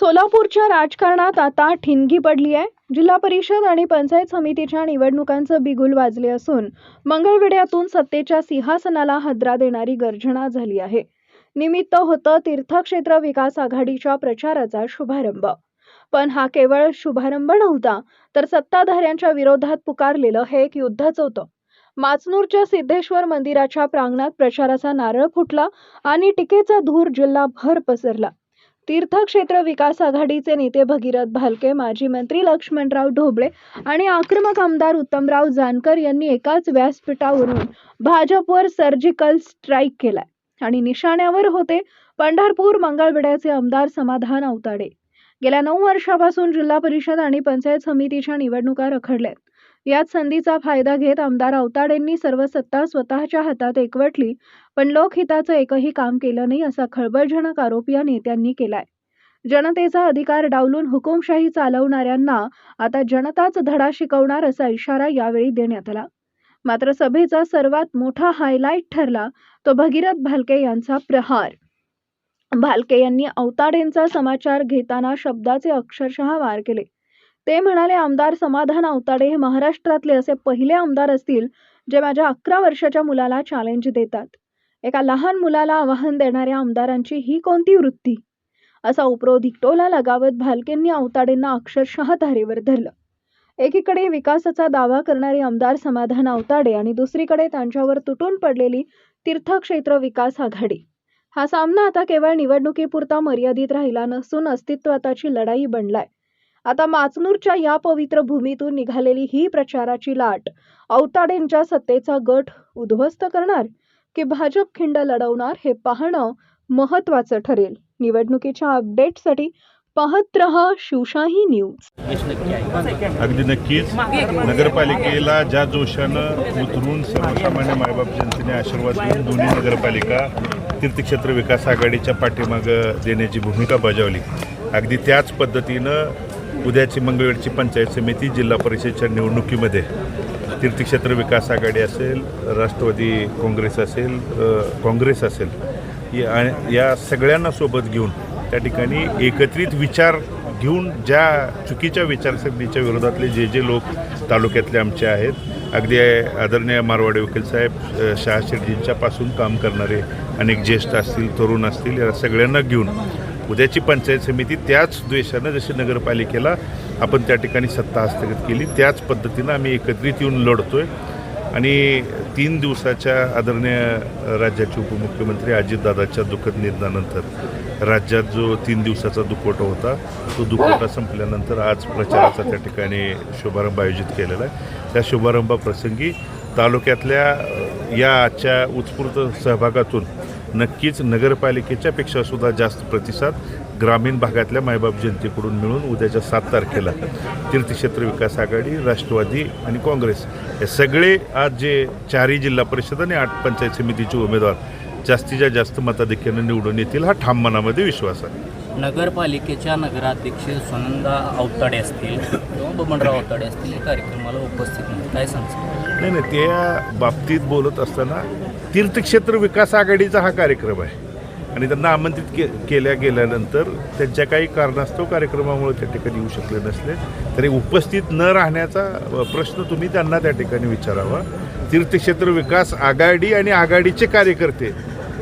सोलापूरच्या राजकारणात आता ठिणगी पडली आहे. जिल्हा परिषद आणि पंचायत समितीच्या निवडणुकांचं बिगुल वाजले असून मंगळवेड्यातून सत्तेच्या सिंहासनाला हद्रा देणारी गर्जना झाली आहे. निमित्त होतं तीर्थक्षेत्र विकास आघाडीच्या प्रचाराचा शुभारंभ. पण हा केवळ शुभारंभ नव्हता तर सत्ताधाऱ्यांच्या विरोधात पुकारलेलं हे एक युद्धच होतं. माचनूरच्या सिद्धेश्वर मंदिराच्या प्रांगणात प्रचाराचा नारळ फुटला आणि टीकेचा धूर जिल्हाभर पसरला. तीर्थक्षेत्र विकास आघाडीचे नेते भगीरथ भालके माजी मंत्री लक्ष्मणराव ढोबळे आणि आक्रमक आमदार उत्तमराव जानकर यांनी एकाच व्यासपीठावरून भाजपवर सर्जिकल स्ट्राईक केलाय. आणि निशाण्यावर होते पंढरपूर मंगळवेड्याचे आमदार समाधान अवताडे गेल्या नऊ वर्षापासून जिल्हा परिषद आणि पंचायत समितीच्या निवडणुका रखडल्यात. याच संधीचा फायदा घेत आमदार अवताडेंनी सर्व सत्ता स्वतःच्या हातात एकवटली पण लोकहिताचं एकही काम केलं नाही असा खळबळजनक आरोप या नेत्यांनी केलाय. जनतेचा अधिकार डावलून हुकुमशाही चालवणाऱ्यांना आता जनताच धडा शिकवणार असा इशारा यावेळी देण्यात आला. मात्र सभेचा सर्वात मोठा हायलाईट ठरला तो भगीरथ भालके यांचा प्रहार. भालके यांनी अवताडेंचा समाचार घेताना शब्दाचे अक्षरशः वार केले. ते म्हणाले आमदार समाधान अवताडे हे महाराष्ट्रातले असे पहिले आमदार असतील जे माझ्या अकरा वर्षाच्या मुलाला चॅलेंज देतात. एका लहान मुलाला आव्हान देणाऱ्या आमदारांची ही कोणती वृत्ती? असा उपरोधिक टोला लगावत भालकेंनी अवताडेंना अक्षरशः धारेवर धरलं. एकीकडे विकासाचा दावा करणारे आमदार समाधान अवताडे आणि दुसरीकडे त्यांच्यावर तुटून पडलेली तीर्थक्षेत्र विकास आघाडी. हा सामना आता केवळ निवडणुकीपुरता मर्यादित राहिला नसून अस्तित्वाची लढाई बनलाय. आता माचनूरच्या या पवित्र भूमीतून निघालेली ही प्रचाराची लाट अवताडेंच्या सत्तेचा गट उद्ध्वस्त करणार की भाजप खिंड लढवणार हे पाहणं महत्वाचं ठरेल. निवडणुकीच्या अपडेटसाठी पाहत रहा शिवशाही न्यूज. अगदी नक्कीच. नगरपालिकेला ज्या जोशानं उतरून सर्वसामान्य मायबाप जनतेने आशीर्वाद देऊन दोन्ही नगरपालिका तीर्थक्षेत्र विकास आघाडीच्या पाठीमागं देण्याची भूमिका बजावली. अगदी त्याच पद्धतीनं उद्याची मंगळवेळची पंचायत समिती जिल्हा परिषदेच्या निवडणुकीमध्ये तीर्थक्षेत्र विकास आघाडी असेल राष्ट्रवादी काँग्रेस असेल काँग्रेस असेल या या सगळ्यांना सोबत घेऊन त्या ठिकाणी एकत्रित विचार घेऊन ज्या चुकीच्या विचारसरणीच्या विरोधातले जे जे लोक तालुक्यातले आमचे आहेत अगदी आदरणीय मारवाडे वकील साहेब शहा शेटजींच्यापासून काम करणारे अनेक ज्येष्ठ असतील तरुण असतील या सगळ्यांना घेऊन उद्याची पंचायत समिती त्याच द्वेषानं जशी नगरपालिकेला आपण त्या ठिकाणी सत्ता हस्तगत केली त्याच पद्धतीनं आम्ही एकत्रित येऊन लढतो आहे आणि तीन दिवसाच्या आदरणीय राज्याचे उपमुख्यमंत्री अजितदादाच्या दुःखद निधनानंतर राज्यात जो तीन दिवसाचा दुखवटा होता तो दुखवटा संपल्यानंतर आज प्रचाराचा त्या ठिकाणी शुभारंभ आयोजित केलेला आहे. त्या शुभारंभाप्रसंगी तालुक्यातल्या या आजच्या उत्स्फूर्त सहभागातून नक्कीच नगरपालिकेच्या पेक्षा सुद्धा जास्त प्रतिसाद ग्रामीण भागातल्या मायबाप जनतेकडून मिळून उद्याच्या सात तारखेला तीर्थक्षेत्र विकास आघाडी राष्ट्रवादी आणि काँग्रेस हे सगळे आज जे चारही जिल्हा परिषद आणि आठ पंचायत समितीचे उमेदवार जास्तीत जास्त मताधिक्यानं निवडून येतील हा ठाम मनामध्ये विश्वास आहे. नगरपालिकेच्या नगराध्यक्ष सुनंदा अवताडे असतील किंवा बबनराव अवताडे असतील या कार्यक्रमाला उपस्थित नाही काय सांगतो नाही नाही त्या बाबतीत बोलत असताना तीर्थक्षेत्र विकास आघाडीचा हा कार्यक्रम आहे. आणि त्यांना आमंत्रित के केल्या गेल्यानंतर त्यांच्या काही कारणास्तव कार्यक्रमामुळे त्या ठिकाणी येऊ शकले नसले. तरी उपस्थित न राहण्याचा प्रश्न तुम्ही त्यांना त्या ठिकाणी विचारावा. तीर्थक्षेत्र विकास आघाडी आणि आघाडीचे कार्यकर्ते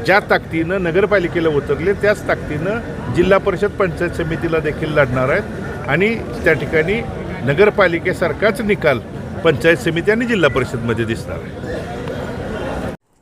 ज्या ताकदीनं नगरपालिकेला उतरले त्याच ताकदीनं जिल्हा परिषद पंचायत समितीला देखील लढणार आहेत. आणि त्या ठिकाणी नगरपालिकेसारखाच निकाल पंचायत समिती आणि जिल्हा परिषदमध्ये दिसणार आहे.